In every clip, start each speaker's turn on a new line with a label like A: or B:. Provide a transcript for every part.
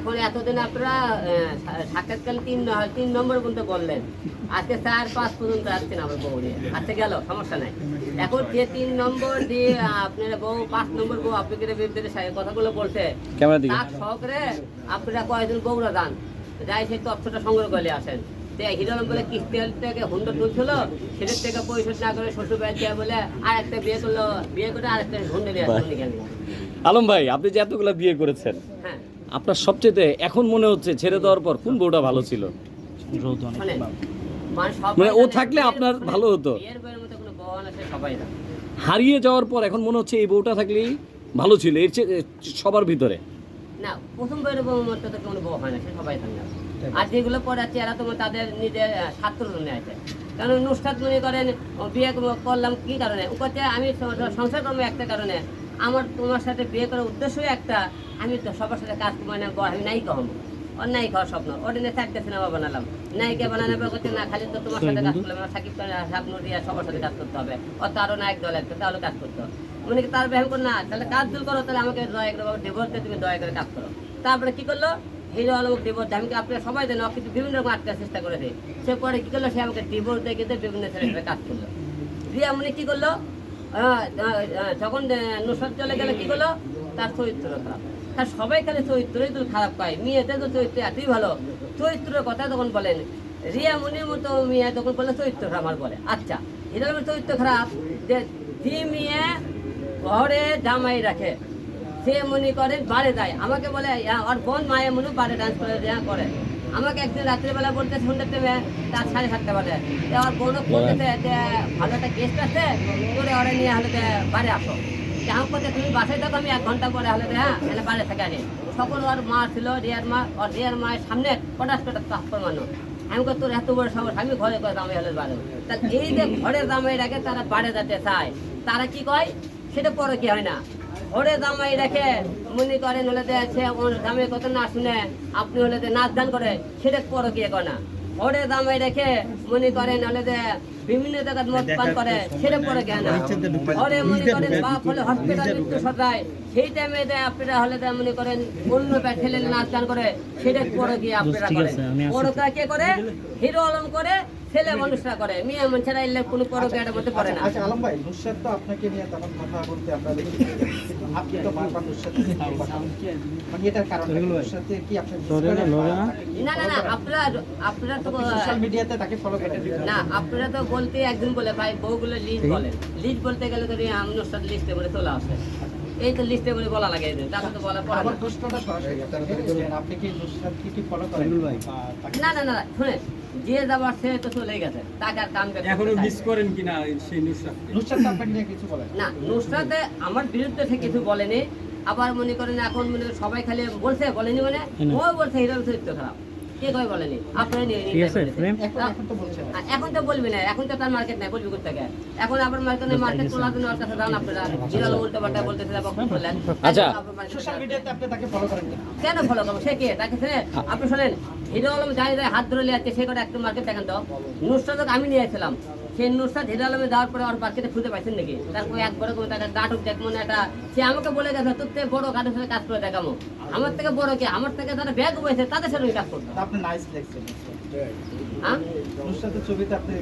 A: এখন এতদিন আপনারা সাক্ষাৎকাল তিন তিন নম্বর পর্যন্ত বললেন। আজকে চার পাঁচ পর্যন্ত আসছেন আমার বউ নিয়ে। আজকে গেল সমস্যা নাই। এখন যে তিন নম্বর দিয়ে আপনার বউ পাঁচ নম্বর বউ আপনাদের বিরুদ্ধে কথাগুলো বলছে তার সহকারে আপনারা কয়েকজন বউরা যান। যাই সেই তথ্যটা সংগ্রহ করে আসেন। তো হিরো আলম বলে কিস্তি থেকে হুন্ডা তুলছিল সেটার থেকে পরিশোধ না করে শ্বশুর বাড়ি দিয়ে বলে আর একটা বিয়ে করল বিয়ে করে আর একটা হুন্ডা নিয়ে আসলো
B: আলম ভাই আপনি যে এতগুলো বিয়ে করেছেন
A: হ্যাঁ।
B: আপনার সবচেয়ে এখন মনে হচ্ছে ছেড়ে দেওয়ার পর কোন বউটা ভালো ছিল?
A: মানে মানে
B: মানে ও থাকলে আপনার ভালো হতো। হারিয়ে যাওয়ার পর এখন মনে হচ্ছে এই বউটা থাকলেই ভালো ছিল এর চেয়ে সবার ভিতরে।
A: না প্রথম বইয়ের বউ মতো তো কোনো বউ হয় না সে সবাই জানে। আর যেগুলো পড়ে আছে এরা তোমার তাদের নিজের জন্য আছে। কারণ নুসরাত মনে করেন বিয়ে করলাম কি কারণে? ও আমি সংসার করব একটা কারণে। আমার তোমার সাথে বিয়ে করার উদ্দেশ্যই একটা আমি তো সবার সাথে কাজ করব না আমি হব। ওর নায়িকা হওয়ার স্বপ্ন। ওর দিনে চারটে সিনেমা বানালাম। নায়িকা বানানো করতে না খালি তো তোমার সাথে কাজ করলাম আমার সাকিব সাবনু রিয়া সবার সাথে কাজ করতে হবে। ওর তো আরও নায়ক দল একটা তাহলে কাজ করতে হবে। মনে কি তার ব্যায়াম করো না তাহলে কাজ দূর করো তাহলে আমাকে দয়া করে ডিভোর্স দিয়ে তুমি দয়া করে কাজ করো। তারপরে কি করল? হিরো আলম ডিভোর্স আমি আপনারা সবাই দেন কিন্তু বিভিন্ন রকম আটকার চেষ্টা করে দেয় সে পরে কি করল? সে আমাকে ডিভোর্স দিয়ে কিন্তু বিভিন্ন ছেলেরা কাজ করল। রিয়া মনে কি করল? যখন আহ, নুসরাত চলে গেলে কি করল তার চরিত্র খারাপ তার সবাই খালি চরিত্রই তো খারাপ পায়। মেয়েতে তো চরিত্র এতই ভালো। চরিত্রের কথা তখন বলেন রিয়া মনির মতো মেয়ে তখন বলে চরিত্র খারাপ আমার বলে। আচ্ছা আলমের চরিত্র খারাপ। যে যে মেয়ে ঘরে জামাই রাখে সে মনে করে বাড়ে যায়। আমাকে বলে "ইয়া, ওর বোন মায়ে মনে বাড়ে ডান্স করে করে। আমাকে একদিন রাত্রিবেলা বলতে শুনতে পেবে তার সাড়ে সাতটা যে ওর বোনও বলতেছে যে ভালো একটা গেস্ট আছে তোরে ওরে নিয়ে হলে বাড়ি আসো। যে আমি বলতে তুমি বাসায় থাকো আমি এক ঘণ্টা পরে হলে হ্যাঁ এনে বাড়ি থেকে আনি। সকল ওর মা ছিল রিয়ার মা ওর রিয়ার মায়ের সামনে পটাশ পেটা তাপ্পর মানুষ আমি কই, তোর এত বড় সাহস আমি ঘরে করে দামে হলে বাড়ে? তাহলে এই যে ঘরের দামে রাখে তারা বাড়ে যেতে চায় তারা কি কয় সেটা পরে কি হয় না? ঘরে জামাই রেখে মনে করেন হলে সে ওর জামাই কথা না শুনে আপনি হলে নাচ গান করে, সেটা কি না। ওরে জামাই রেখে মনে করেন হলে বিভিন্ন জায়গায় মদ পান করে সেটা পরে জ্ঞান। না ঘরে মনে করেন বাপ হলে হসপিটাল মৃত্যু সদায়। সেই টাইমে যে আপনারা হলে যে মনে করেন অন্য ঠেলে নাচ গান করে সেটা পরে গিয়ে আপনারা করেন। পরকা কে করে? হিরো আলম করে ছেলে মানুষরা করে। মেয়ে মানুষেরা এলে কোনো পরকাটার মধ্যে পড়ে না।
C: আচ্ছা আলম ভাই নুসরাত তো আপনাকে নিয়ে তেমন কথা বলতে আমরা দেখি আপনি তো বারবার নুসরাত মানে এটার কারণ নুসরাতে কি আপনি
A: না? না না আপনারা আপনারা তো
C: সোশ্যাল মিডিয়াতে তাকে ফলো করেন।
A: না আপনারা তো বলতে একদিন বলে ভাই বউগুলো লিস্ট বলেন লিস্ট বলতে গেলে তো আমার সাথে লিস্টে বলে চলে আসে। এই তো লিস্টে বলে বলা লাগে এদের তাকে তো বলা পড়ে না।
C: প্রশ্নটা সরাসরি আপনার কাছে বলছেন, আপনি কি নুসরাতকে কি ফলো করেন?
A: না না না শুনে যে যাবার সে তো চলে গেছে কাম করতে এখনও
D: মিস করেন কিনা সেই নুসরাতকে
C: নুসরাত আপনাকে নিয়ে কিছু বলেন
A: না। নুসরাতে আমার বিরুদ্ধে সে কিছু বলেনি। আবার মনে করেন এখন মনে সবাই খালি বলছে বলেনি মানে ও বলছে হিরোর চরিত্র খারাপ। কে কই বলেনি আপনারা নিয়ে নিয়ে
C: এখন এখন তো বলছেন
A: আর এখন তো বলবি না এখন তো তার মার্কেট নাই বলবি কোথা থেকে এখন আবার মার্কেট মার্কেট তোলার জন্য ওর কাছে যান আপনারা। হিরো উল্টো পাল্টা বলতেছে বক্তব্য করলেন।
B: আচ্ছা।
C: সোশ্যাল মিডিয়াতে আপনি তাকে ফলো করেন কেন?
A: ফলো করব? সে কে? তাকে সে? আপনি শোনেন হিরো আলম জানি হাত ধরে নিয়ে যাচ্ছে সে কটা একটা মার্কেট দেখেন তো। নুসরাত আমি নিয়ে সেই হিরো আলমে যাওয়ার পরে ওর খুঁজে পাইছেন নাকি? তার কোনো একবারে কোনো তাকে গাটুক দেখ মনে একটা সে আমাকে বলে গেছে তোর থেকে বড় সাথে কাজ করে দেখামো আমার থেকে বড় কে? আমার থেকে যারা ব্যাগ বয়েছে তাদের সাথে আমি কাজ করতো
C: আপনি নাইস দেখছেন।
A: হ্যাঁ?
C: ছবিতে আপনি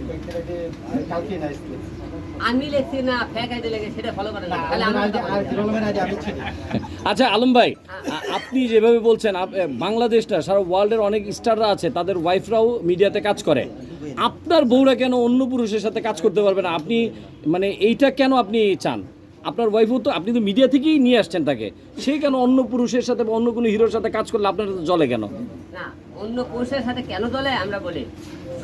C: কালকে নাইস
A: আমি লিখছি না ফেক আইডি লেগে সেটা ফলো করেন
B: আচ্ছা আলম ভাই আপনি যেভাবে বলছেন বাংলাদেশটা সারা ওয়ার্ল্ডের অনেক স্টাররা আছে তাদের ওয়াইফরাও মিডিয়াতে কাজ করে। আপনার বউরা কেন অন্য পুরুষের সাথে কাজ করতে পারবে না? আপনি মানে এইটা কেন আপনি চান? আপনার ওয়াইফও তো, আপনি তো মিডিয়া থেকেই নিয়ে আসছেন তাকে। সে কেন অন্য পুরুষের সাথে বা অন্য কোনো হিরোর সাথে কাজ করলে আপনার জলে কেন?
A: না, অন্য পুরুষের সাথে কেন জলে? আমরা বলি,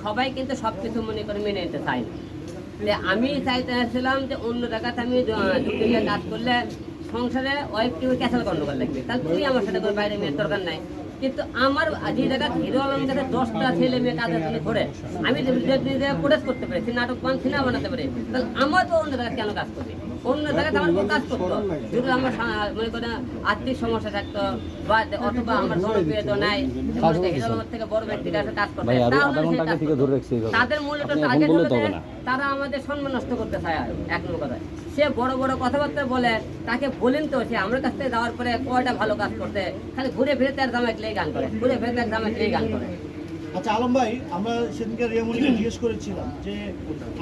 A: সবাই কিন্তু সব কিছু মনে করে মেনে নিতে যে আমি চাইতেছিলাম যে অন্য জায়গাতে আমি কাজ করলে সংসারে ওয়াইফ কেউ ক্যান্সেল গন্ডগোল লাগবে? তাহলে তুমি আমার সাথে বাইরে মেয়ের দরকার নাই। কিন্তু আমার যে জায়গা হিরো আলম কাছে দশটা ছেলে মেয়ে কাজের জন্য ঘুরে আমি প্রোটেস্ট করতে পারি নাটক বান সিনেমা বানাতে পারি তাহলে আমার তো অন্য জায়গায় কেন কাজ করবে? অন্য জায়গাতে আমার কোনো কাজ করতো? যদি আমার মনে করেন আর্থিক সমস্যা থাকতো বা অথবা আমার জনপ্রিয়তা নাই হিরো আলমের থেকে বড় ব্যক্তির কাছে কাজ করতে। তাদের মূলত
B: আপনি
A: তারা আমাদের সম্মান নষ্ট করতে চায় আর এক নম্বর কথা সে বড় বড় কথাবার্তা বলে, তাকে বলেন তো সে আমার কাছ থেকে যাওয়ার পরে কয়টা ভালো কাজ করতে, খালি ঘুরে ফিরে তার জামাই লেগে গান করে, ঘুরে ফিরে তার জামাই লেগে গান করে।
E: আচ্ছা আলম ভাই, আমরা সেদিনকে রিয়ামণিকে জিজ্ঞেস করেছিলাম যে,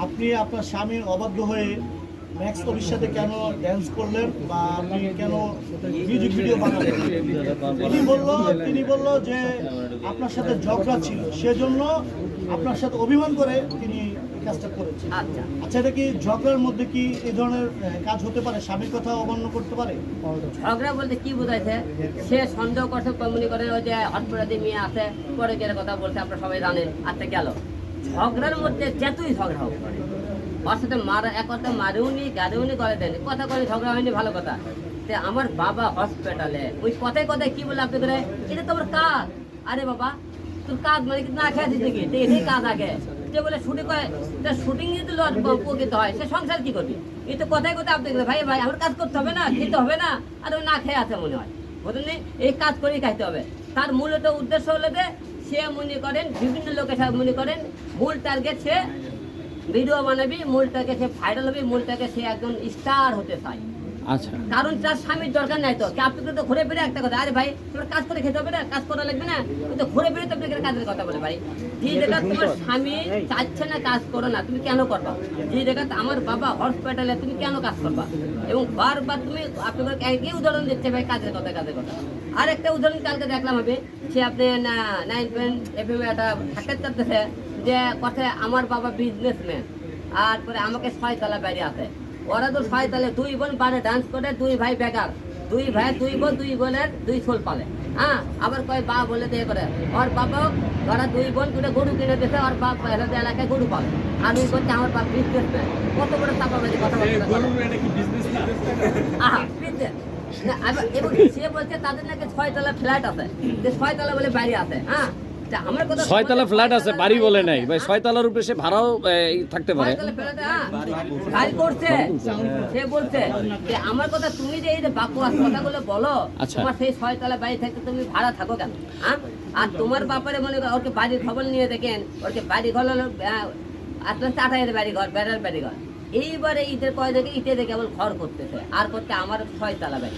E: আপনি আপনার স্বামীর অবাধ্য হয়ে ম্যাক্স কবির সাথে কেন ড্যান্স করলেন বা আপনি কেন মিউজিক ভিডিও বানালেন? তিনি বলল তিনি বলল যে, আপনার সাথে ঝগড়া ছিল, সেজন্য আপনার সাথে অভিমান করে তিনি কাজটা করেছেন।
A: আচ্ছা।
E: আচ্ছা এটা কি ঝগড়ার মধ্যে কি এই ধরনের কাজ হতে পারে? স্বামীর কথা অমান্য করতে পারে?
A: ঝগড়া বলতে কি বোঝাইছে? সে সন্দেহ করছে মনে করে ওই যে হটপড়াতে মেয়ে আছে পরে গেলে কথা বলছে আপনারা সবাই জানেন আচ্ছা গেল। ঝগড়ার মধ্যে যতই ঝগড়া হোক ওর সাথে মারা এক কথা করে দেন কথা করে ঝগড়া হয়নি ভালো কথা। তে আমার বাবা হসপিটালে ওই কথায় কথায় কি বলে আপনি করে এটা তোমার কাজ। আরে বাবা তোর কাজ মানে না খেয়ে দিতে তো এটাই কাজ আগে। যে বলে শুটিং করে শুটিং যদি লজ উপকৃত হয়। সে সংসার কি করবি? এই তো কথায় কথায় আপনি ভাই ভাই, আমার কাজ করতে হবে না, খেতে হবে না, আর না খেয়ে আছে মনে হয়। বুঝলেন? এই কাজ করেই খাইতে হবে। তার মূলত উদ্দেশ্য হলো যে, সে মনে করেন, বিভিন্ন লোকের সাথে মনে করেন, মূল টার্গেট সে ভিডিও বানাবি মূলটাকে সে ভাইরাল হবে মূলটাকে সে একজন স্টার হতে চায়।
B: আচ্ছা।
A: কারণ তার স্বামীর দরকার নাই তো। আপনি তো ঘুরে ফিরে একটা কথা। আরে ভাই তোমার কাজ করে খেতে হবে না? কাজ করা লাগবে না? কিন্তু ঘুরে ফিরে তো আপনাকে কাজের কথা বলে ভাই। যে জায়গা তোমার স্বামী চাচ্ছে না কাজ করো না তুমি কেন করবা? যে জায়গা আমার বাবা হসপিটালে তুমি কেন কাজ করবা? এবং বারবার তুমি আপনাদের একই উদাহরণ দিচ্ছে ভাই কাজের কথা কাজের কথা। আর একটা উদাহরণ কালকে দেখলাম আমি সে আপনি নাইন পয়েন্ট এফ এম একটা সাক্ষাৎ করতেছে যে কথায় আমার বাবা বিজনেসম্যান আর পরে আমাকে ছয়তলা বাইরে আছে। ওরা তো ছয়তলে দুই বোন পারে ডান্স করে দুই ভাই বেকার। দুই ভাই দুই বোন দুই বোনের দুই ছোল পালে। হ্যাঁ আবার কয় বা বলে দিয়ে করে ওর বাবা ওরা দুই বোন দুটো গরু কিনে দিতে ওর বাপ হেলাতে এলাকায় গরু পালে। আর ওই করছে আমার বাপ বিজনেস কত বড় চাপাবাজি কথা
D: এই
A: বলতে
D: গরুর এটা কি বিজনেস না
A: আহা, business। না, আবার- এবং সে বলছে তাদের নাকি ছয় ছয়তলা ফ্ল্যাট আছে। যে ছয় ছয়তলা বলে বাড়ি আছে হ্যাঁ? কথা
B: ছয়তলা ফ্ল্যাট আছে বাড়ি বলে নাই। ভাই ছয়তলার উপরে সে ভাড়াও থাকতে পারে।
A: সে বলছে যে আমার কথা তুমি যে এই যে বাকুয়াস কথাগুলো বলো
B: আচ্ছা।
A: তোমার সেই ছয়তলা বাড়ি থাকতে তুমি ভাড়া থাকো কেন? আর তোমার বাপারে মনে করো ওরকে বাড়ির খবর নিয়ে দেখেন ওরকে বাড়ি ঘর হলো আঠাইয়ের বাড়ি ঘর বেড়ার বাড়ি ঘর এইবারে ঈদের কয় দেখে ইটে দেখে কেবল ঘর করতেছে আর করতে আমার ছয়তলা বাড়ি।